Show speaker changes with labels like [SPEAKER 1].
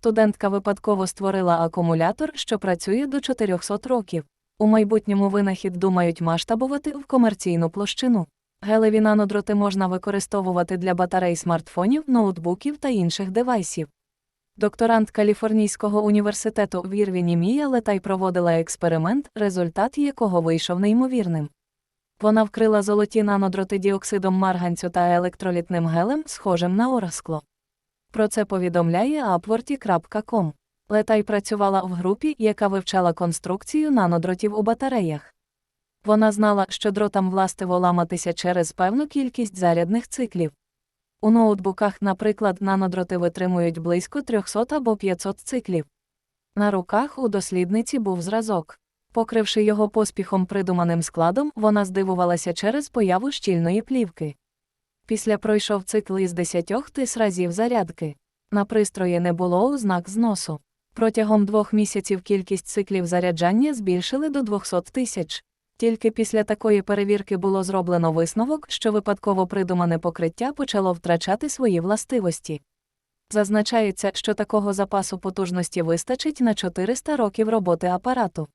[SPEAKER 1] Студентка випадково створила акумулятор, що працює до 400 років. У майбутньому винахід думають масштабувати в комерційну площину. Гелеві нанодроти можна використовувати для батарей смартфонів, ноутбуків та інших девайсів. Докторант Каліфорнійського університету в Ірвіні Мія Летай проводила експеримент, результат якого вийшов неймовірним. Вона вкрила золоті нанодроти діоксидом марганцю та електролітним гелем, схожим на ораскло. Про це повідомляє Upworthy.com. Летай працювала в групі, яка вивчала конструкцію нанодротів у батареях. Вона знала, що дротам властиво ламатися через певну кількість зарядних циклів. У ноутбуках, наприклад, нанодроти витримують близько 300 або 500 циклів. На руках у дослідниці був зразок. Покривши його поспіхом придуманим складом, вона здивувалася через появу щільної плівки. Після пройшов цикл із 10 тис разів зарядки. На пристрої не було ознак зносу. Протягом двох місяців кількість циклів заряджання збільшили до 200 тисяч. Тільки після такої перевірки було зроблено висновок, що випадково придумане покриття почало втрачати свої властивості. Зазначається, що такого запасу потужності вистачить на 400 років роботи апарату.